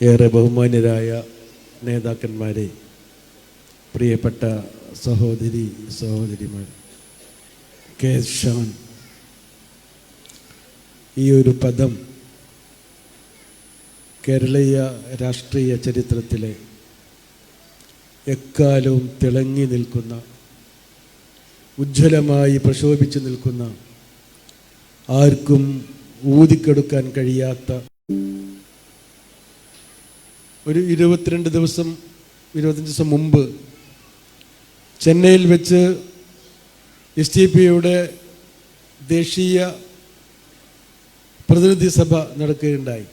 ഏറെ ബഹുമാന്യരായ നേതാക്കന്മാരെ പ്രിയപ്പെട്ട സഹോദരി സഹോദരിമാർ കെ. ഷാൻ ഈ ഒരു പദം കേരളീയ രാഷ്ട്രീയ ചരിത്രത്തിലെ എക്കാലവും തിളങ്ങി നിൽക്കുന്ന ഉജ്ജ്വലമായി പ്രശോഭിച്ചു നിൽക്കുന്ന ആർക്കും ഊതിക്കെടുക്കാൻ കഴിയാത്ത ഒരു ഇരുപത്തിരണ്ട് ദിവസം ഇരുപത്തഞ്ച് ദിവസം മുമ്പ് ചെന്നൈയിൽ വെച്ച് എസ് ടി പിയുടെ ദേശീയ പ്രതിനിധി സഭ നടക്കുകയുണ്ടായി.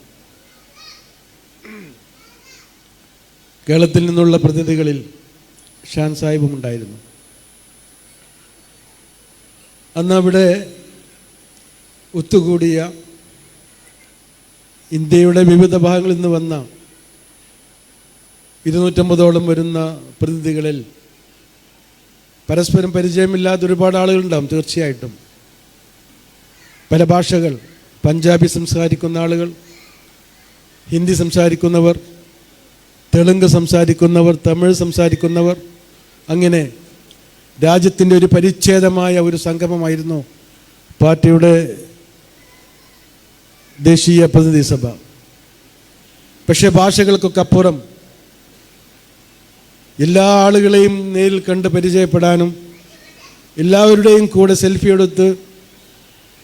കേരളത്തിൽ നിന്നുള്ള പ്രതിനിധികളിൽ ഷാൻ സാഹിബും ഉണ്ടായിരുന്നു. അന്ന് അവിടെ ഒത്തുകൂടിയ ഇന്ത്യയുടെ വിവിധ ഭാഗങ്ങളിൽ നിന്ന് വന്ന ഇരുന്നൂറ്റമ്പതോളം വരുന്ന പ്രതിനിധികളിൽ പരസ്പരം പരിചയമില്ലാത്ത ഒരുപാട് ആളുകളുണ്ടാവും തീർച്ചയായിട്ടും. പല ഭാഷകൾ പഞ്ചാബി സംസാരിക്കുന്ന ആളുകൾ ഹിന്ദി സംസാരിക്കുന്നവർ തെലുങ്ക് സംസാരിക്കുന്നവർ തമിഴ് സംസാരിക്കുന്നവർ അങ്ങനെ രാജ്യത്തിന്റെ ഒരു പരിച്ഛേദമായ ഒരു സംഗമമായിരുന്നു പാർട്ടിയുടെ ദേശീയ പ്രതിനിധി സഭ. പക്ഷേ ഭാഷകൾക്കൊക്കെ അപ്പുറം എല്ലാ ആളുകളെയും നേരിൽ കണ്ട് പരിചയപ്പെടാനും എല്ലാവരുടെയും കൂടെ സെൽഫി എടുത്ത്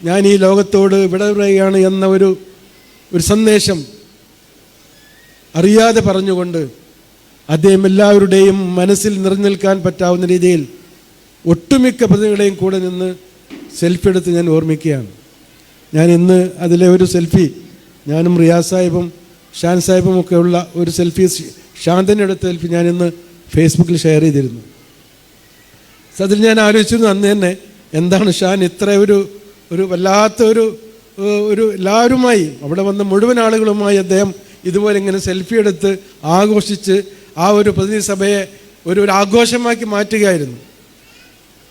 ഞാൻ ഈ ലോകത്തോട് വിട പറയുകയാണ് എന്ന ഒരു ഒരു സന്ദേശം അറിയാതെ പറഞ്ഞുകൊണ്ട് അദ്ദേഹം എല്ലാവരുടെയും മനസ്സിൽ നിറഞ്ഞു നിൽക്കാൻ പറ്റാവുന്ന രീതിയിൽ ഒട്ടുമിക്ക പ്രതികളെയും കൂടെ നിന്ന് സെൽഫി എടുത്ത് ഞാൻ ഓർമ്മിക്കുകയാണ്. ഞാൻ ഇന്ന് അതിലെ ഒരു സെൽഫി ഞാനും റിയാസ് സാഹിബും ഷാൻ സാഹിബും ഒക്കെ ഉള്ള ഒരു സെൽഫി ശാന്തനെടുത്ത സെൽഫി ഞാൻ ഇന്ന് ഫേസ്ബുക്കിൽ ഷെയർ ചെയ്തിരുന്നു. അതിൽ ഞാൻ ആലോചിച്ചിരുന്നു അന്ന് തന്നെ എന്താണ് ഷാൻ ഇത്ര ഒരു ഒരു വല്ലാത്ത ഒരു ഒരു എല്ലാവരുമായി അവിടെ വന്ന മുഴുവൻ ആളുകളുമായി അദ്ദേഹം ഇതുപോലെ ഇങ്ങനെ സെൽഫി എടുത്ത് ആഘോഷിച്ച് ആ ഒരു പ്രതിനിധി സഭയെ ഒരു ഒരു ആഘോഷമാക്കി മാറ്റുകയായിരുന്നു.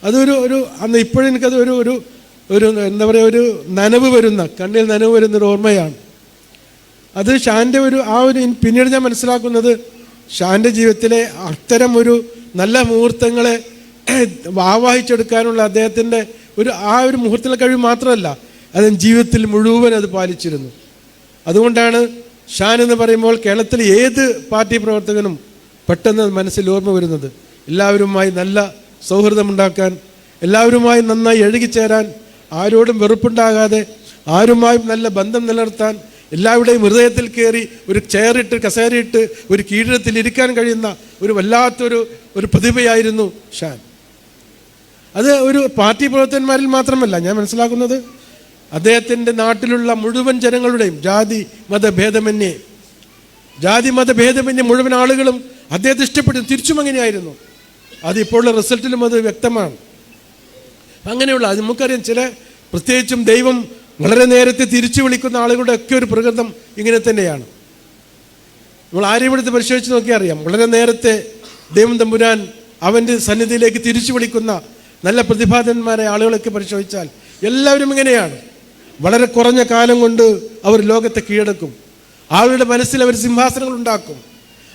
അതൊരു ഒരു അന്ന് ഇപ്പോഴും എനിക്കത് ഒരു ഒരു ഒരു എന്താ പറയുക ഒരു നനവ് വരുന്ന കണ്ണിൽ നനവ് വരുന്ന ഒരു ഓർമ്മയാണ്. അത് ഷാന്റെ ഒരു ആ ഒരു പിന്നീട് ഞാൻ മനസ്സിലാക്കുന്നത് ഷാന്റെ ജീവിതത്തിലെ അത്തരം ഒരു നല്ല മുഹൂർത്തങ്ങളെ ആവാഹിച്ചെടുക്കാനുള്ള അദ്ദേഹത്തിന്റെ ഒരു ആ ഒരു മുഹൂർത്തത്തിലെ കഴിവ് മാത്രമല്ല അദ്ദേഹം ജീവിതത്തിൽ മുഴുവൻ അത് പാലിച്ചിരുന്നു. അതുകൊണ്ടാണ് ഷാൻ എന്ന് പറയുമ്പോൾ കേരളത്തിൽ ഏത് പാർട്ടി പ്രവർത്തകനും പെട്ടെന്ന് മനസ്സിൽ ഓർമ്മ വരുന്നത്. എല്ലാവരുമായി നല്ല സൗഹൃദമുണ്ടാക്കാൻ എല്ലാവരുമായി നന്നായി എഴുകിച്ചേരാൻ ആരോടും വെറുപ്പുണ്ടാകാതെ ആരുമായും നല്ല ബന്ധം നിലനിർത്താൻ എല്ലാവരുടെയും ഹൃദയത്തിൽ കയറി ഒരു ചെയറിട്ട് കസേരയിട്ട് ഒരു കീഴത്തിൽ ഇരിക്കാൻ കഴിയുന്ന ഒരു വല്ലാത്തൊരു ഒരു പ്രതിഭയായിരുന്നു ഷാൻ. അത് ഒരു പാർട്ടി പ്രവർത്തകന്മാരിൽ മാത്രമല്ല ഞാൻ മനസ്സിലാക്കുന്നത് അദ്ദേഹത്തിന്റെ നാട്ടിലുള്ള മുഴുവൻ ജനങ്ങളുടെയും ജാതി മതഭേദമന്യേ ജാതി മതഭേദമന്യേ മുഴുവൻ ആളുകളും അദ്ദേഹത്തെ ഇഷ്ടപ്പെട്ടു തിരിച്ചും അങ്ങനെയായിരുന്നു. അതിപ്പോഴുള്ള റിസൾട്ടിലും അത് വ്യക്തമാണ്. അങ്ങനെയുള്ള അത് നമുക്കറിയാം ചില പ്രത്യേകിച്ചും ദൈവം വളരെ നേരത്തെ തിരിച്ചു വിളിക്കുന്ന ആളുകളുടെ ഒക്കെ ഒരു പ്രകൃതം ഇങ്ങനെ തന്നെയാണ്. നമ്മൾ ആരെയും എടുത്ത് പരിശോധിച്ച് നോക്കിയാൽ അറിയാം. വളരെ നേരത്തെ ദൈവം തമ്പുരാൻ അവന്റെ സന്നിധിയിലേക്ക് തിരിച്ചു വിളിക്കുന്ന നല്ല പ്രതിഭാതന്മാരെ ആളുകളൊക്കെ പരിശോധിച്ചാൽ എല്ലാവരും ഇങ്ങനെയാണ്. വളരെ കുറഞ്ഞ കാലം കൊണ്ട് അവർ ലോകത്തെ കീഴടക്കും. ആളുകളുടെ മനസ്സിൽ അവർ സിംഹാസനങ്ങൾ ഉണ്ടാക്കും.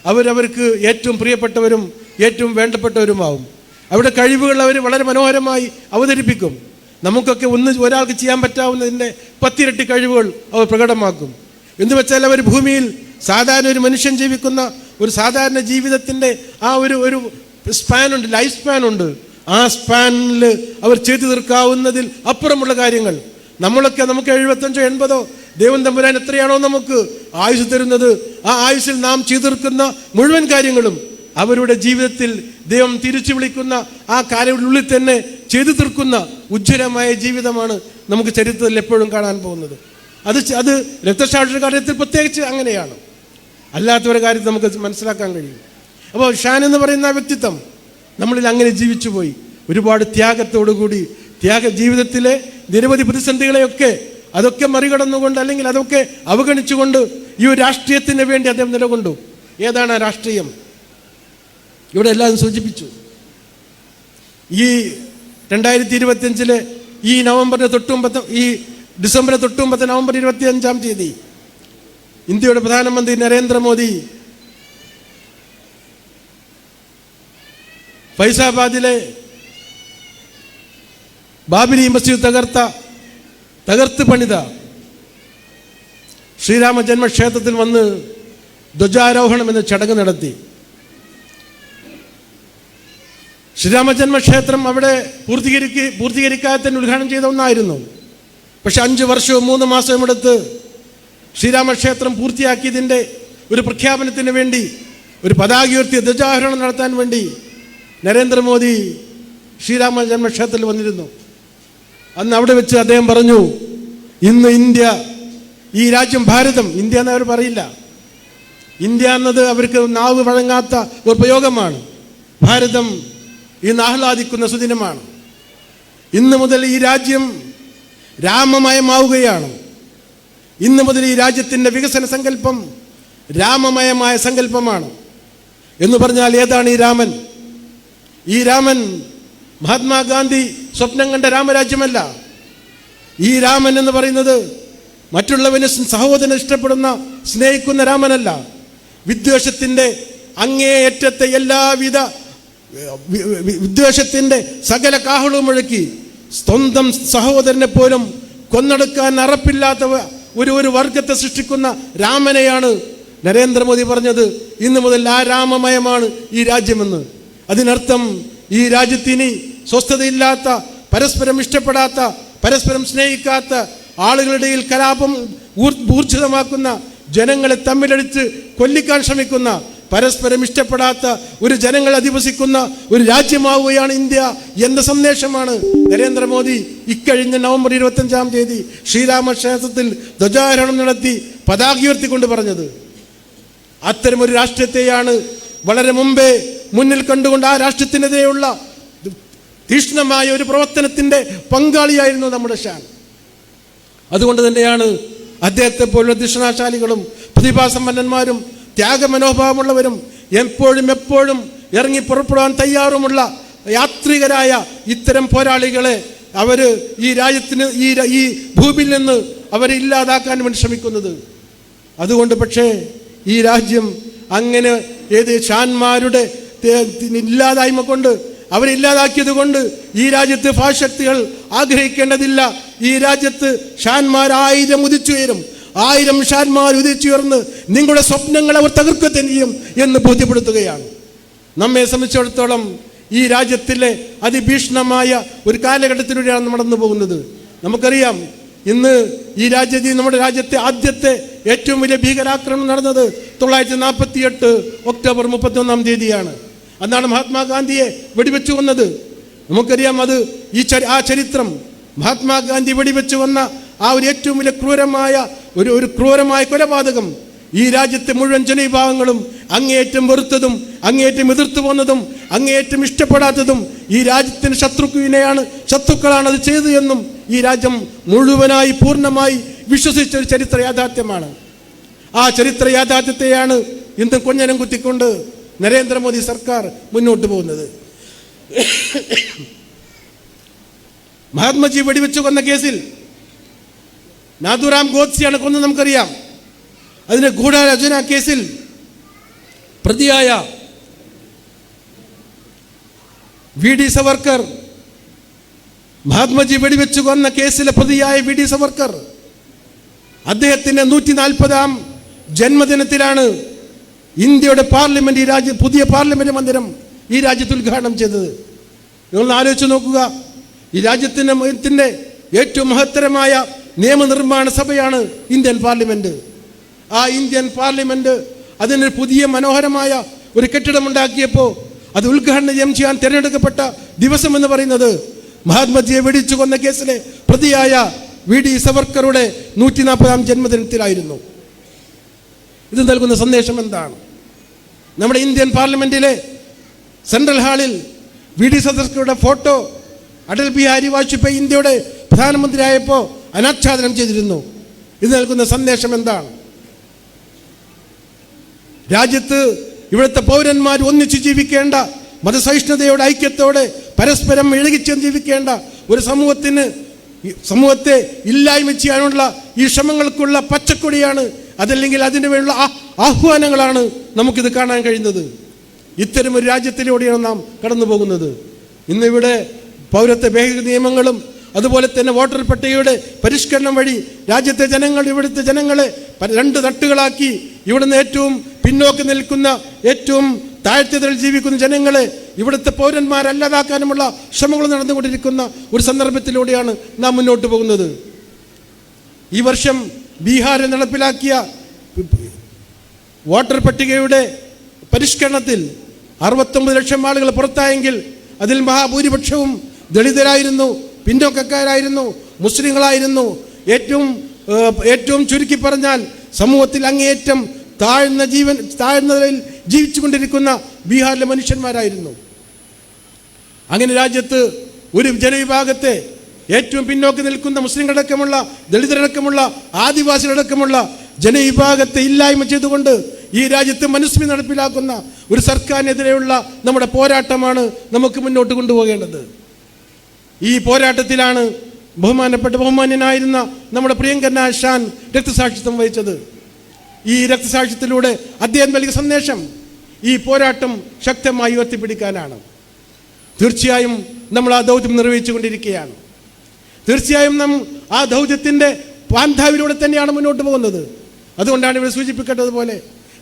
അവരവർക്ക് ഏറ്റവും പ്രിയപ്പെട്ടവരും ഏറ്റവും വേണ്ടപ്പെട്ടവരുമാവും. അവരുടെ കഴിവുകൾ അവർ വളരെ മനോഹരമായി അവതരിപ്പിക്കും. നമുക്കൊക്കെ ഒന്ന് ഒരാൾക്ക് ചെയ്യാൻ പറ്റാവുന്നതിന്റെ പത്തിരട്ടി കഴിവുകൾ അവർ പ്രകടമാക്കും. എന്ന് വെച്ചാൽ അവർ ഭൂമിയിൽ സാധാരണ ഒരു മനുഷ്യൻ ജീവിക്കുന്ന ഒരു സാധാരണ ജീവിതത്തിന്റെ ആ ഒരു ഒരു സ്പാനുണ്ട് ലൈഫ് സ്പാനുണ്ട് ആ സ്പാനിൽ അവർ ചെയ്തു തീർക്കാവുന്നതിൽ അപ്പുറമുള്ള കാര്യങ്ങൾ. നമ്മളൊക്കെ നമുക്ക് എഴുപത്തഞ്ചോ എൺപതോ ദൈവം തമ്പുരാൻ എത്രയാണോ നമുക്ക് ആയുസ് തരുന്നത് ആ ആയുസ്സിൽ നാം ചെയ്തു തീർക്കുന്ന മുഴുവൻ കാര്യങ്ങളും അവരുടെ ജീവിതത്തിൽ ദൈവം തിരിച്ചു വിളിക്കുന്ന ആ കാലയുള്ളിൽ തന്നെ ചെയ്തു തീർക്കുന്ന ഉജ്ജ്വലമായ ജീവിതമാണ് നമുക്ക് ചരിത്രത്തിൽ എപ്പോഴും കാണാൻ പോകുന്നത്. അത് അത് രക്തസാക്ഷിയുടെ കാര്യത്തിൽ പ്രത്യേകിച്ച് അങ്ങനെയാണ്. അല്ലാത്തവരുടെ കാര്യത്തിൽ നമുക്ക് മനസ്സിലാക്കാൻ കഴിയും. അപ്പോൾ ഷാൻ എന്ന് പറയുന്ന ആ വ്യക്തിത്വം നമ്മളിൽ അങ്ങനെ ജീവിച്ചു പോയി ഒരുപാട് ത്യാഗത്തോടുകൂടി ത്യാഗ ജീവിതത്തിലെ നിരവധി പ്രതിസന്ധികളെയൊക്കെ അതൊക്കെ മറികടന്നുകൊണ്ട് അല്ലെങ്കിൽ അതൊക്കെ അവഗണിച്ചുകൊണ്ട് ഈ ഒരു രാഷ്ട്രീയത്തിന് വേണ്ടി അദ്ദേഹം നിലകൊണ്ടു. ഏതാണ് രാഷ്ട്രീയം? ഇവിടെ എല്ലാവരും സൂചിപ്പിച്ചു. ഈ രണ്ടായിരത്തി ഇരുപത്തിയഞ്ചിലെ ഈ നവംബറിന് തൊട്ടുമ്പത്തെ ഈ ഡിസംബറിന് തൊട്ടുമ്പത്തെ നവംബർ ഇരുപത്തി അഞ്ചാം തീയതി ഇന്ത്യയുടെ പ്രധാനമന്ത്രി നരേന്ദ്രമോദി ഫൈസാബാദിലെ ബാബരി മസ്ജിദ് തകർത്ത തകർത്ത് പണിത ശ്രീരാമ ജന്മക്ഷേത്രത്തിൽ വന്ന് ധ്വജാരോഹണം എന്ന ചടങ്ങ് നടത്തി. ശ്രീരാമ ക്ഷേത്രം അവിടെ പൂർത്തീകരിക്ക പൂർത്തീകരിക്കാത്തതിന് ഉദ്ഘാടനം ചെയ്ത ഒന്നായിരുന്നു. പക്ഷെ അഞ്ച് വർഷവും മൂന്ന് മാസവും എടുത്ത് ശ്രീരാമക്ഷേത്രം പൂർത്തിയാക്കിയതിന്റെ ഒരു പ്രഖ്യാപനത്തിന് വേണ്ടി ഒരു പതാക ഉയർത്തിയ നടത്താൻ വേണ്ടി നരേന്ദ്രമോദി ശ്രീരാമ ജന്മക്ഷേത്രത്തിൽ വന്നിരുന്നു. അന്ന് അവിടെ വെച്ച് അദ്ദേഹം പറഞ്ഞു ഇന്ന് ഇന്ത്യ ഈ രാജ്യം ഭാരതം ഇന്ത്യ എന്ന് അവർ പറയില്ല. ഇന്ത്യ എന്നത് അവർക്ക് നാവ് വഴങ്ങാത്ത ഒരു പ്രയോഗമാണ്. ഭാരതം ഇന്ന് ആഹ്ലാദിക്കുന്ന സുദിനമാണ്. ഇന്ന് മുതൽ ഈ രാജ്യം രാമമയമാവുകയാണ്. ഇന്ന് മുതൽ ഈ രാജ്യത്തിന്റെ വികസന സങ്കല്പം രാമമയമായ സങ്കല്പമാണ്. എന്ന് പറഞ്ഞാൽ ഏതാണ് ഈ രാമൻ? ഈ രാമൻ മഹാത്മാഗാന്ധി സ്വപ്നം കണ്ട രാമരാജ്യമല്ല. ഈ രാമൻ എന്ന് പറയുന്നത് മറ്റുള്ളവന് സഹോദരനെ ഇഷ്ടപ്പെടുന്ന സ്നേഹിക്കുന്ന രാമനല്ല. വിദ്വേഷത്തിന്റെ അങ്ങേയറ്റത്തെ എല്ലാവിധ വിദ്വേഷത്തിന്റെ സകല കാഹളവും മുഴക്കി സ്വന്തം സഹോദരനെ പോലും കൊന്നെടുക്കാൻ അറപ്പില്ലാത്ത ഒരു ഒരു വർഗത്തെ സൃഷ്ടിക്കുന്ന രാമനെയാണ് നരേന്ദ്രമോദി പറഞ്ഞത്. ഇന്നു മുതൽ ആ രാമമയമാണ് ഈ രാജ്യമെന്ന്. അതിനർത്ഥം ഈ രാജ്യത്തിനി സ്വസ്ഥതയില്ലാത്ത പരസ്പരം ഇഷ്ടപ്പെടാത്ത പരസ്പരം സ്നേഹിക്കാത്ത ആളുകളുടെ കലാപം ഊർ- ഊർജിതമാക്കുന്ന ജനങ്ങളെ തമ്മിലടിച്ച് കൊല്ലിക്കാൻ ശ്രമിക്കുന്ന പരസ്പരം ഇഷ്ടപ്പെടാത്ത ഒരു ജനങ്ങൾ അധിവസിക്കുന്ന ഒരു രാജ്യമാവുകയാണ് ഇന്ത്യ എന്ന സന്ദേശമാണ് നരേന്ദ്രമോദി ഇക്കഴിഞ്ഞ നവംബർ ഇരുപത്തഞ്ചാം തീയതി ശ്രീരാമക്ഷേത്രത്തിൽ ധ്വജാരോഹണം നടത്തി പതാക ഉയർത്തിക്കൊണ്ട് പറഞ്ഞത്. ഒരു രാഷ്ട്രീയത്തെയാണ് വളരെ മുമ്പേ മുന്നിൽ കണ്ടുകൊണ്ട് ആ രാഷ്ട്രത്തിനെതിരെയുള്ള തീക്ഷ്ണമായ ഒരു പ്രവർത്തനത്തിന്റെ പങ്കാളിയായിരുന്നു നമ്മുടെ ഷാൻ. അതുകൊണ്ട് തന്നെയാണ് അദ്ദേഹത്തെ പോലുള്ള ദക്ഷിണാശാലികളും പ്രതിഭാസമ്പന്നന്മാരും ത്യാഗമനോഭാവമുള്ളവരും എപ്പോഴും എപ്പോഴും ഇറങ്ങി പുറപ്പെടാൻ തയ്യാറുമുള്ള യാത്രികരായ ഇത്തരം പോരാളികളെ അവർ ഈ രാജ്യത്തിന് ഈ ഈ ഭൂമിയിൽ നിന്ന് അവരെ ഇല്ലാതാക്കാൻ വേണ്ടി ശ്രമിക്കുന്നത്. അതുകൊണ്ട് പക്ഷേ ഈ രാജ്യം അങ്ങനെ ഏത് ഷാന്മാരുടെ തെ- ഇല്ലാതായ്മ കൊണ്ട് അവരെ ഇല്ലാതാക്കിയത് കൊണ്ട് ഈ രാജ്യത്ത് ഫാശക്തികൾ ആഗ്രഹിക്കേണ്ടതില്ല. ഈ രാജ്യത്ത് ഷാന്മാർ ആയിരം ഉദിച്ചുയരും. ആയിരം ഷാന്മാർ ഉദിച്ചുയർന്ന് നിങ്ങളുടെ സ്വപ്നങ്ങൾ അവർ തകർക്കുക ചെയ്യും എന്ന് ബോധ്യപ്പെടുത്തുകയാണ്. നമ്മെ സംബന്ധിച്ചിടത്തോളം ഈ രാജ്യത്തിലെ അതിഭീഷണമായ ഒരു കാലഘട്ടത്തിലൂടെയാണ് നടന്നു പോകുന്നത്. നമുക്കറിയാം ഇന്ന് ഈ രാജ്യത്ത് നമ്മുടെ രാജ്യത്തെ ആദ്യത്തെ ഏറ്റവും വലിയ ഭീകരാക്രമണം നടന്നത് തൊള്ളായിരത്തി നാൽപ്പത്തി എട്ട് ഒക്ടോബർ മുപ്പത്തി ഒന്നാം തീയതിയാണ്. അന്നാണ് മഹാത്മാഗാന്ധിയെ വെടിവെച്ചു വന്നത് നമുക്കറിയാം അത് ഈ ആ ചരിത്രം. മഹാത്മാഗാന്ധി വെടിവെച്ചു വന്ന ആ ഒരു ഏറ്റവും വലിയ ക്രൂരമായ ഒരു ഒരു ക്രൂരമായ കൊലപാതകം ഈ രാജ്യത്തെ മുഴുവൻ ജനവിഭാഗങ്ങളും അങ്ങേയറ്റം വെറുത്തതും അങ്ങേയറ്റം എതിർത്തു പോന്നതും അങ്ങേയറ്റം ഇഷ്ടപ്പെടാത്തതും ഈ രാജ്യത്തിന് ശത്രുക്കുവിനെയാണ് ശത്രുക്കളാണ് അത് ചെയ്തു എന്നും ഈ രാജ്യം മുഴുവനായി പൂർണമായി വിശ്വസിച്ച ഒരു ചരിത്ര യാഥാർത്ഥ്യമാണ്. ആ ചരിത്ര യാഥാർത്ഥ്യത്തെയാണ് ഇന്ന് കൊഞ്ഞനം കുത്തിക്കൊണ്ട് നരേന്ദ്രമോദി സർക്കാർ മുന്നോട്ട് പോകുന്നത്. മഹാത്മജി വെടിവെച്ചു കൊന്ന കേസിൽ നാഥുറാം ഗോഡ്സിയാണ് കൊന്നത് നമുക്കറിയാം. അതിന്റെ ഗൂഢാലോചന കേസിൽ പ്രതിയായ വി ഡി സവർക്കർ മഹാത്മജി വെടിവെച്ചു കൊന്ന കേസിലെ പ്രതിയായ വി ഡി സവർക്കർ അദ്ദേഹത്തിന്റെ നൂറ്റി നാൽപ്പതാം ജന്മദിനത്തിലാണ് ഇന്ത്യയുടെ പാർലമെന്റ് ഈ രാജ്യ പുതിയ പാർലമെന്റ് മന്ദിരം ഈ രാജ്യത്ത് ഉദ്ഘാടനം ചെയ്തത്. നിങ്ങൾ ആലോചിച്ച് നോക്കുക. ഈ രാജ്യത്തിന്റെ ഏറ്റവും മഹത്തരമായ നിയമനിർമ്മാണ സഭയാണ് ഇന്ത്യൻ പാർലമെന്റ്. ആ ഇന്ത്യൻ പാർലമെന്റ് അതിനൊരു പുതിയ മനോഹരമായ ഒരു കെട്ടിടമുണ്ടാക്കിയപ്പോൾ അത് ഉദ്ഘാടനം ചെയ്യാൻ തിരഞ്ഞെടുക്കപ്പെട്ട ദിവസം എന്ന് പറയുന്നത് മഹാത്മജിയെ വെടിച്ചു കൊന്ന കേസിലെ പ്രതിയായ വി ഡി സവർക്കറുടെ നൂറ്റി നാൽപ്പതാം ജന്മദിനത്തിലായിരുന്നു. ഇത് നൽകുന്ന സന്ദേശം എന്താണ്? നമ്മുടെ ഇന്ത്യൻ പാർലമെന്റിലെ സെൻട്രൽ ഹാളിൽ വി ഡി സവർക്കറുടെ ഫോട്ടോ അടൽ ബിഹാരി വാജ്പേയി ഇന്ത്യയുടെ പ്രധാനമന്ത്രിയായപ്പോൾ അനാച്ഛാദനം ചെയ്തിരുന്നു. ഇത് നൽകുന്ന സന്ദേശം എന്താണ്? രാജ്യത്ത് ഇവിടുത്തെ പൗരന്മാർ ഒന്നിച്ച് ജീവിക്കേണ്ട മതസഹിഷ്ണുതയോടെ ഐക്യത്തോടെ പരസ്പരം ഇഴകിച്ചേർന്ന് ജീവിക്കേണ്ട ഒരു സമൂഹത്തിന് സമൂഹത്തെ ഇല്ലായ്മ ചെയ്യാനുള്ള ഈ ശ്രമങ്ങൾക്കുള്ള പച്ചക്കൊടിയാണ് അതല്ലെങ്കിൽ അതിന് വേണ്ടിയുള്ള ആഹ്വാനങ്ങളാണ് നമുക്കിത് കാണാൻ കഴിയുന്നത്. ഇത്തരം ഒരു രാജ്യത്തിലൂടെയാണ് നാം കടന്നു പോകുന്നത് ഇന്നിവിടെ പൗരത്വ ഭേദഗതി നിയമങ്ങളും അതുപോലെ തന്നെ വോട്ടർ പട്ടികയുടെ പരിഷ്കരണം വഴി രാജ്യത്തെ ജനങ്ങൾ ഇവിടുത്തെ ജനങ്ങളെ രണ്ട് തട്ടുകളാക്കി. ഇവിടുന്ന് ഏറ്റവും പിന്നോക്കം നിൽക്കുന്ന ഏറ്റവും താഴ്ത്തതിൽ ജീവിക്കുന്ന ജനങ്ങളെ ഇവിടുത്തെ പൗരന്മാരല്ലാതാക്കാനുമുള്ള ശ്രമങ്ങൾ നടന്നുകൊണ്ടിരിക്കുന്ന ഒരു സന്ദർഭത്തിലൂടെയാണ് നാം മുന്നോട്ട് പോകുന്നത്. ഈ വർഷം ബീഹാറിൽ നടപ്പിലാക്കിയ വോട്ടർ പട്ടികയുടെ പരിഷ്കരണത്തിൽ അറുപത്തൊമ്പത് ലക്ഷം ആളുകൾ പുറത്തായെങ്കിൽ അതിൽ മഹാഭൂരിപക്ഷവും ദളിതരായിരുന്നു. പിന്നോക്കക്കാരായിരുന്നു മുസ്ലിങ്ങളായിരുന്നു. ഏറ്റവും ഏറ്റവും ചുരുക്കി പറഞ്ഞാൽ സമൂഹത്തിൽ അങ്ങേയറ്റം താഴ്ന്ന ജീവൻ താഴ്ന്നതിൽ ജീവിച്ചുകൊണ്ടിരിക്കുന്ന ബീഹാറിലെ മനുഷ്യന്മാരായിരുന്നു. അങ്ങനെ രാജ്യത്ത് ഒരു ജനവിഭാഗത്തെ ഏറ്റവും പിന്നോക്കം നിൽക്കുന്ന മുസ്ലിങ്ങളടക്കമുള്ള ദളിതരടക്കമുള്ള ആദിവാസികളടക്കമുള്ള ജനവിഭാഗത്തെ ഇല്ലായ്മ ചെയ്തുകൊണ്ട് ഈ രാജ്യത്ത് മനുസ്മി നടപ്പിലാക്കുന്ന ഒരു സർക്കാരിനെതിരെയുള്ള നമ്മുടെ പോരാട്ടമാണ് നമുക്ക് മുന്നോട്ട് കൊണ്ടുപോകേണ്ടത്. ഈ പോരാട്ടത്തിലാണ് ബഹുമാനപ്പെട്ട ബഹുമാന്യനായിരുന്ന നമ്മുടെ പ്രിയങ്കരനായ ഷാൻ രക്തസാക്ഷിത്വം വഹിച്ചത്. ഈ രക്തസാക്ഷിത്വത്തിലൂടെ അദ്ദേഹം നൽകിയ സന്ദേശം ഈ പോരാട്ടം ശക്തമായി ഉയർത്തിപ്പിടിക്കാനാണ്. തീർച്ചയായും നമ്മൾ ആ ദൗത്യം നിർവഹിച്ചു കൊണ്ടിരിക്കുകയാണ്. തീർച്ചയായും നാം ആ ദൗത്യത്തിന്റെ പാന്ധാവിലൂടെ തന്നെയാണ് മുന്നോട്ട് പോകുന്നത്. അതുകൊണ്ടാണ് ഇവിടെ സൂചിപ്പിക്കേണ്ടതുപോലെ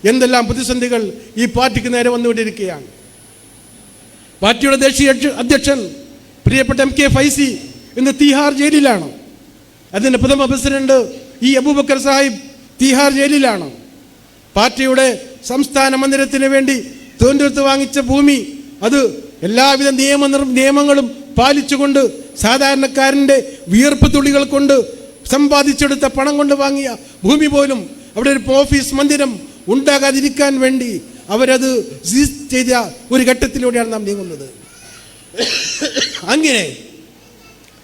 എന്തെല്ലാം പ്രതിസന്ധികൾ ഈ പാർട്ടിക്ക് നേരെ വന്നുകൊണ്ടിരിക്കുകയാണ്. പാർട്ടിയുടെ ദേശീയ അധ്യക്ഷൻ പ്രിയപ്പെട്ട എം കെ ഫൈസി ഇന്ന് തീഹാർ ജയിലിലാണ്. അതിന്റെ പ്രഥമ പ്രസിഡന്റ് ഈ അബൂബക്കർ സാഹിബ് തീഹാർ ജയിലിലാണ്. പാർട്ടിയുടെ സംസ്ഥാന മന്ദിരത്തിന് വേണ്ടി തിരുവനന്തപുരത്ത് വാങ്ങിച്ച ഭൂമി അത് എല്ലാവിധ നിയമ നിയമങ്ങളും പാലിച്ചുകൊണ്ട് സാധാരണക്കാരന്റെ വിയർപ്പ് തുള്ളികൾ കൊണ്ട് സമ്പാദിച്ചെടുത്ത പണം കൊണ്ട് വാങ്ങിയ ഭൂമി പോലും അവിടെ ഒരു ഓഫീസ് മന്ദിരം ഉണ്ടാകാതിരിക്കാൻ വേണ്ടി അവരത് സീസ് ചെയ്ത ഒരു ഘട്ടത്തിലൂടെയാണ് നാം നീങ്ങുന്നത്. അങ്ങനെ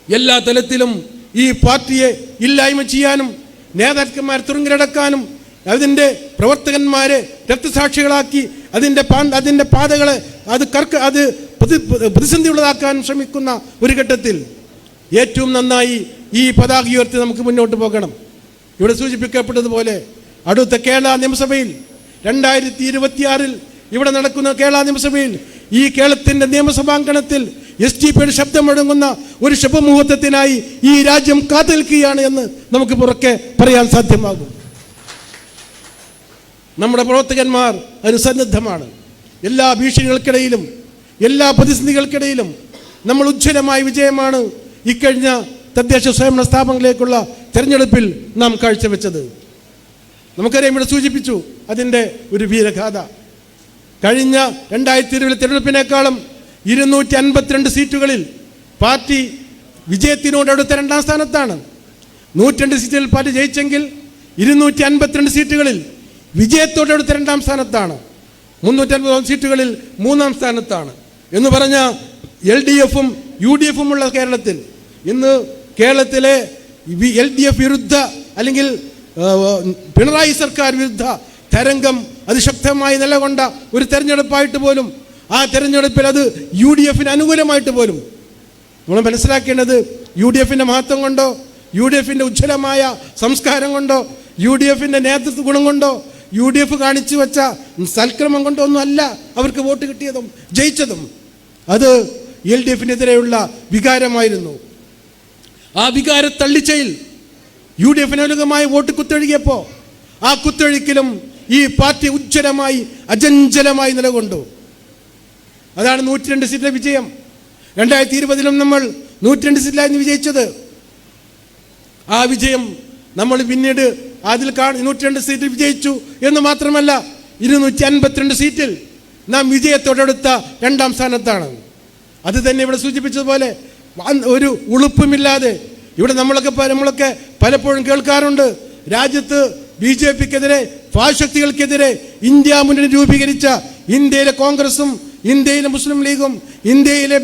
എല്ലാ തലത്തിലും ഈ പാർട്ടിയെ ഇല്ലായ്മ ചെയ്യാനും നേതാക്കന്മാർ തുറുങ്കിലടക്കാനും അതിന്റെ പ്രവർത്തകന്മാരെ രക്തസാക്ഷികളാക്കി അതിന്റെ പാ അതിന്റെ പാതകളെ അത് കർക്ക് അത് പ്രതി- പ്രതിസന്ധിയുള്ളതാക്കാൻ ശ്രമിക്കുന്ന ഒരു ഘട്ടത്തിൽ ഏറ്റവും നന്നായി ഈ പതാക ഉയർത്തി നമുക്ക് മുന്നോട്ട് പോകണം. ഇവിടെ സൂചിപ്പിക്കപ്പെട്ടതുപോലെ അടുത്ത കേരള നിയമസഭയിൽ രണ്ടായിരത്തി ഇരുപത്തിയാറിൽ ഇവിടെ നടക്കുന്ന കേരള നിയമസഭയിൽ ഈ കേരളത്തിന്റെ നിയമസഭാങ്കണത്തിൽ എസ് ടി പിയുടെ ശബ്ദം മുഴങ്ങുന്ന ഒരു ശുഭമുഹൂർത്തത്തിനായി ഈ രാജ്യം കാത്തു നിൽക്കുകയാണ് എന്ന് നമുക്ക് പുറക്കെ പറയാൻ സാധ്യമാകും. നമ്മുടെ പ്രവർത്തകന്മാർ അതിന് സന്നദ്ധമാണ് എല്ലാ ഭീഷണികൾക്കിടയിലും എല്ലാ പ്രതിസന്ധികൾക്കിടയിലും നമ്മൾ ഉജ്ജ്വലമായ വിജയമാണ് ഇക്കഴിഞ്ഞ തദ്ദേശ സ്വയംഭരണ സ്ഥാപനങ്ങളിലേക്കുള്ള തെരഞ്ഞെടുപ്പിൽ നാം കാഴ്ചവെച്ചത്. നമുക്കറിയാം ഇവിടെ സൂചിപ്പിച്ചു അതിന്റെ ഒരു വീരഗാഥ. കഴിഞ്ഞ രണ്ടായിരത്തി ഇരുപതിലെ തെരഞ്ഞെടുപ്പിനേക്കാളും ഇരുന്നൂറ്റി അൻപത്തിരണ്ട് സീറ്റുകളിൽ പാർട്ടി വിജയത്തിനോട് അടുത്ത രണ്ടാം സ്ഥാനത്താണ്. നൂറ്റിരണ്ട് സീറ്റുകളിൽ പാർട്ടി ജയിച്ചെങ്കിൽ ഇരുന്നൂറ്റി അൻപത്തിരണ്ട് സീറ്റുകളിൽ വിജയത്തോടെ അടുത്ത രണ്ടാം സ്ഥാനത്താണ്. മുന്നൂറ്റി അൻപത് സീറ്റുകളിൽ മൂന്നാം സ്ഥാനത്താണ്. എന്ന് പറഞ്ഞ എൽ ഡി എഫും യു ഡി എഫും ഉള്ള കേരളത്തിൽ ഇന്ന് കേരളത്തിലെ എൽ ഡി എഫ് വിരുദ്ധ അല്ലെങ്കിൽ പിണറായി സർക്കാർ വിരുദ്ധ തരംഗം അതിശക്തമായി നിലകൊണ്ട ഒരു തെരഞ്ഞെടുപ്പായിട്ട് പോലും ആ തെരഞ്ഞെടുപ്പിൽ അത് യു ഡി എഫിന് അനുകൂലമായിട്ട് പോലും. നമ്മൾ മനസ്സിലാക്കേണ്ടത് യു ഡി എഫിന്റെ മഹത്വം കൊണ്ടോ യു ഡി എഫിന്റെ ഉജ്ജ്വലമായ സംസ്കാരം കൊണ്ടോ യു ഡി എഫിന്റെ നേതൃത്വ ഗുണം കൊണ്ടോ യു ഡി എഫ് കാണിച്ചു വെച്ച സൽക്രമം കൊണ്ടോ ഒന്നും അല്ല അവർക്ക് വോട്ട് കിട്ടിയതും ജയിച്ചതും. അത് എൽ ഡി എഫിനെതിരെയുള്ള വികാരമായിരുന്നു. ആ വികാര തള്ളിച്ചയിൽ യു ഡി എഫിന് വോട്ട് കുത്തൊഴുകിയപ്പോൾ ആ കുത്തൊഴുക്കിലും ഈ പാർട്ടി ഉജ്ജ്വലമായി അജഞ്ചലമായി നിലകൊണ്ടു. അതാണ് നൂറ്റി രണ്ട് സീറ്റിലെ വിജയം. രണ്ടായിരത്തി ഇരുപതിലും നമ്മൾ നൂറ്റി രണ്ട് സീറ്റിലായിരുന്നു വിജയിച്ചത്. ആ വിജയം നമ്മൾ പിന്നീട് അതിൽ കാണും നൂറ്റി രണ്ട് സീറ്റിൽ വിജയിച്ചു എന്ന് മാത്രമല്ല ഇരുന്നൂറ്റി അൻപത്തിരണ്ട് സീറ്റിൽ നാം വിജയത്തോടടുത്ത രണ്ടാം സ്ഥാനത്താണ്. അത് തന്നെ ഇവിടെ സൂചിപ്പിച്ചതുപോലെ ഒരു ഉളുപ്പുമില്ലാതെ ഇവിടെ നമ്മളൊക്കെ നമ്മളൊക്കെ പലപ്പോഴും കേൾക്കാറുണ്ട് രാജ്യത്ത് ബി ജെ പിക്കെതിരെ ഫാശക്തികൾക്കെതിരെ ഇന്ത്യ മുന്നണി രൂപീകരിച്ച ഇന്ത്യയിലെ കോൺഗ്രസും ഇന്ത്യയിലെ മുസ്ലിം ലീഗും ഇന്ത്യയിലെ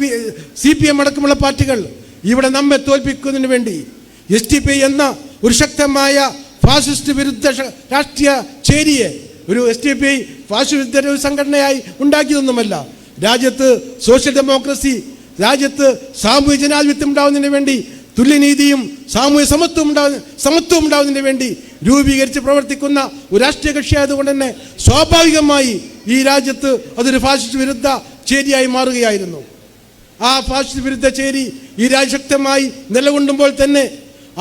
സി പി എം അടക്കമുള്ള പാർട്ടികൾ ഇവിടെ നമ്മെ തോൽപ്പിക്കുന്നതിന് വേണ്ടി എസ് ടി പി എന്ന ഒരു ശക്തമായ ഫാസിസ്റ്റ് വിരുദ്ധ രാഷ്ട്രീയ ചേരിയെ ഒരു എസ് ടി പി ഫാസിസ്റ്റ് ഒരു സംഘടനയായി ഉണ്ടാക്കിയതൊന്നുമല്ല. രാജ്യത്ത് സോഷ്യൽ ഡെമോക്രസി രാജ്യത്ത് സാമൂഹ്യ ജനാധിപത്യം ഉണ്ടാവുന്നതിന് വേണ്ടി തുല്യനീതിയും സാമൂഹ്യ സമത്വം ഉണ്ടാവുന്ന സമത്വം ഉണ്ടാവുന്നതിന് വേണ്ടി രൂപീകരിച്ച് പ്രവർത്തിക്കുന്ന ഒരു രാഷ്ട്രീയ കക്ഷിയായതുകൊണ്ട് തന്നെ സ്വാഭാവികമായി ഈ രാജ്യത്ത് അതൊരു ഫാസിസ്റ്റ് വിരുദ്ധ ചേരിയായി മാറുകയായിരുന്നു. ആ ഫാസിസ്റ്റ് വിരുദ്ധ ചേരി ഈ രാജ്യശക്തമായി നിലകൊണ്ടുമ്പോൾ തന്നെ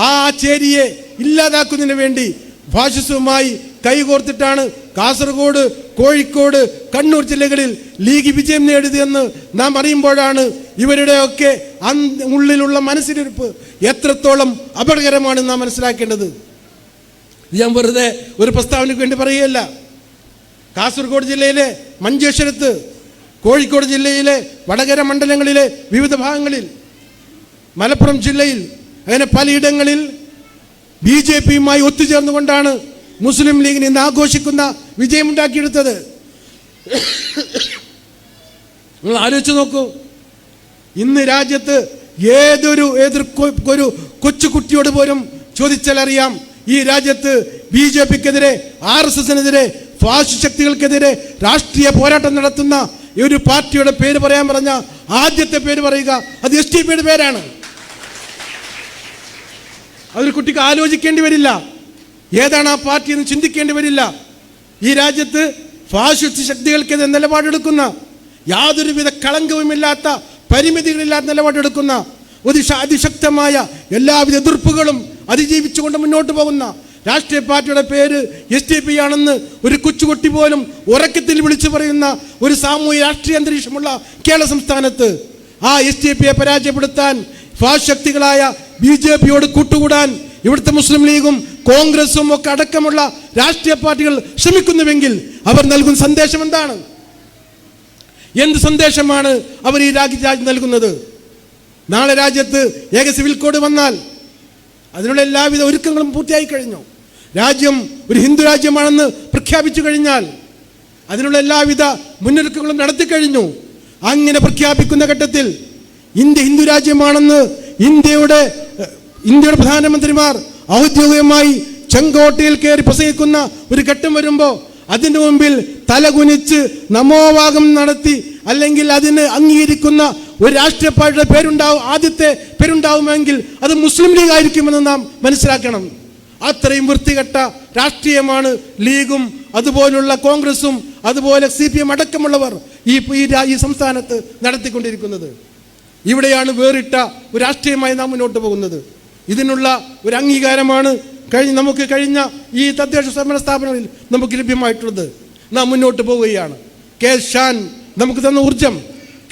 ആ ചേരിയെ ഇല്ലാതാക്കുന്നതിന് വേണ്ടി ഫാസിസവുമായി കൈകോർത്തിട്ടാണ് കാസർഗോഡ് കോഴിക്കോട് കണ്ണൂർ ജില്ലകളിൽ ലീഗ് വിജയം നേടിയതെന്ന് നാം അറിയുമ്പോഴാണ് ഇവരുടെയൊക്കെ ഉള്ളിലുള്ള മനസ്സിലിരിപ്പ് എത്രത്തോളം അപകടകരമാണ് നാം മനസ്സിലാക്കേണ്ടത്. ഞാൻ വെറുതെ ഒരു പ്രസ്താവനയ്ക്ക് വേണ്ടി പറയുകയല്ല. കാസർഗോഡ് ജില്ലയിലെ മഞ്ചേശ്വരത്ത് കോഴിക്കോട് ജില്ലയിലെ വടകര മണ്ഡലങ്ങളിലെ വിവിധ ഭാഗങ്ങളിൽ മലപ്പുറം ജില്ലയിൽ അങ്ങനെ പലയിടങ്ങളിൽ ബി ജെ പിയുമായി ഒത്തുചേർന്നുകൊണ്ടാണ് മുസ്ലിം ലീഗിന് ഇന്ന് ആഘോഷിക്കുന്ന വിജയമുണ്ടാക്കിയെടുത്തത്. നിങ്ങൾ ആലോചിച്ച് നോക്കൂ. ഇന്ന് രാജ്യത്ത് ഏതൊരു ഏതൊരു ഒരു കൊച്ചുകുട്ടിയോട് പോലും ചോദിച്ചാൽ അറിയാം ഈ രാജ്യത്ത് ബി ജെ പിക്കെതിരെ ആർ എസ് എസിനെതിരെ ഫാസിസ്റ്റ് ശക്തികൾക്കെതിരെ രാഷ്ട്രീയ പോരാട്ടം നടത്തുന്ന ഈ ഒരു പാർട്ടിയുടെ പേര് പറയാൻ പറഞ്ഞ ആദ്യത്തെ പേര് പറയുക അത് എസ് ടി പിയുടെ പേരാണ്. അതൊരു കുട്ടിക്ക് ആലോചിക്കേണ്ടി വരില്ല. ഏതാണ് ആ പാർട്ടി എന്ന് ചിന്തിക്കേണ്ടി വരില്ല. ഈ രാജ്യത്ത് ഫാഷിസ്റ്റ് ശക്തികൾക്കെതിരെ നിലപാടെടുക്കുന്ന യാതൊരുവിധ കളങ്കവുമില്ലാത്ത പരിമിതികളില്ലാത്ത നിലപാടെടുക്കുന്ന ഒരു അതിശക്തമായ എല്ലാവിധ എതിർപ്പുകളും അതിജീവിച്ചുകൊണ്ട് മുന്നോട്ട് പോകുന്ന രാഷ്ട്രീയ പാർട്ടിയുടെ പേര് എസ് ടി പി ആണെന്ന് ഒരു കൊച്ചുകുട്ടി പോലും ഉറക്കത്തിൽ വിളിച്ചു പറയുന്ന ഒരു സാമൂഹ്യ രാഷ്ട്രീയ അന്തരീക്ഷമുള്ള കേരള സംസ്ഥാനത്ത് ആ എസ് ടി പിയെ പരാജയപ്പെടുത്താൻ ഫാശക്തികളായ ബി ജെ പിയോട് കൂട്ടുകൂടാൻ ഇവിടുത്തെ മുസ്ലിം ലീഗും കോൺഗ്രസും ഒക്കെ അടക്കമുള്ള രാഷ്ട്രീയ പാർട്ടികൾ ശ്രമിക്കുന്നുവെങ്കിൽ അവർ നൽകുന്ന സന്ദേശം എന്താണ്? എന്ത് സന്ദേശമാണ് അവർ ഈ രാജ്യം നൽകുന്നത്? നാളെ രാജ്യത്ത് ഏക സിവിൽ കോഡ് വന്നാൽ അതിനുള്ള എല്ലാവിധ ഒരുക്കങ്ങളും പൂർത്തിയായി കഴിഞ്ഞു. രാജ്യം ഒരു ഹിന്ദു രാജ്യമാണെന്ന് പ്രഖ്യാപിച്ചു കഴിഞ്ഞാൽ അതിനുള്ള എല്ലാവിധ മുന്നൊരുക്കങ്ങളും നടത്തിക്കഴിഞ്ഞു അങ്ങനെ പ്രഖ്യാപിക്കുന്ന ഘട്ടത്തിൽ ഇന്ത്യ ഹിന്ദു രാജ്യമാണെന്ന് ഇന്ത്യയുടെ ഇന്ത്യയുടെ പ്രധാനമന്ത്രിമാർ ഔദ്യോഗികമായി ചെങ്കോട്ടയിൽ കയറി പ്രസംഗിക്കുന്ന ഒരു ഘട്ടം വരുമ്പോൾ അതിനു മുമ്പിൽ തലകുനിച്ച് നമോവാഗം നടത്തി അല്ലെങ്കിൽ അതിന് അംഗീകരിക്കുന്ന ഒരു രാഷ്ട്രീയ പാർട്ടിയുടെ പേരുണ്ടാവും ആദ്യത്തെ പേരുണ്ടാവുമെങ്കിൽ അത് മുസ്ലിം ലീഗ് ആയിരിക്കുമെന്ന് നാം മനസ്സിലാക്കണം. അത്രയും വൃത്തികെട്ട രാഷ്ട്രീയമാണ് ലീഗും അതുപോലുള്ള കോൺഗ്രസും അതുപോലെ സി പി എം അടക്കമുള്ളവർ ഈ ഈ സംസ്ഥാനത്ത് നടത്തിക്കൊണ്ടിരിക്കുന്നത്. ഇവിടെയാണ് വേറിട്ട ഒരു രാഷ്ട്രീയമായി നാം മുന്നോട്ട് പോകുന്നത്. ഇതിനുള്ള ഒരു അംഗീകാരമാണ് കഴിഞ്ഞ നമുക്ക് കഴിഞ്ഞ ഈ തദ്ദേശ സ്വയംഭരണ സ്ഥാപനങ്ങളിൽ നമുക്ക് ലഭ്യമായിട്ടുള്ളത്. നാം മുന്നോട്ട് പോവുകയാണ്. കെ ഷാൻ നമുക്ക് തന്ന ഊർജം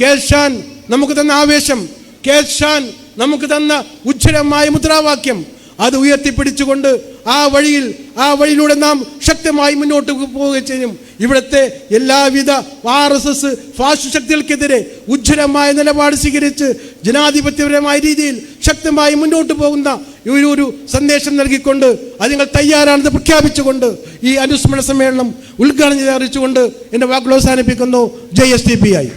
കെ ഷാൻ നമുക്ക് തന്ന ആവേശം കെ ഷാൻ നമുക്ക് തന്ന ഉജ്ജ്വലമായ മുദ്രാവാക്യം. അത് ഉയർത്തിപ്പിടിച്ചുകൊണ്ട് ആ വഴിയിൽ ആ വഴിയിലൂടെ നാം ശക്തമായി മുന്നോട്ട് പോവുകയും ചെയ്യും. ഇവിടുത്തെ എല്ലാവിധ ആർ എസ് എസ് ഫാസ്റ്റ് ശക്തികൾക്കെതിരെ ഉജ്ജ്വലമായ നിലപാട് സ്വീകരിച്ച് ജനാധിപത്യപരമായ രീതിയിൽ ശക്തമായി മുന്നോട്ട് പോകുന്ന ഒരു ഒരു സന്ദേശം നൽകിക്കൊണ്ട് അത് നിങ്ങൾ തയ്യാറാണെന്ന് പ്രഖ്യാപിച്ചുകൊണ്ട് ഈ അനുസ്മരണ സമ്മേളനം ഉദ്ഘാടനം ചെയ്ത് അറിയിച്ചുകൊണ്ട് എന്റെ വാക്കുകൾ അവസാനിപ്പിക്കുന്നു. ജെ എസ് ടി പി ആയി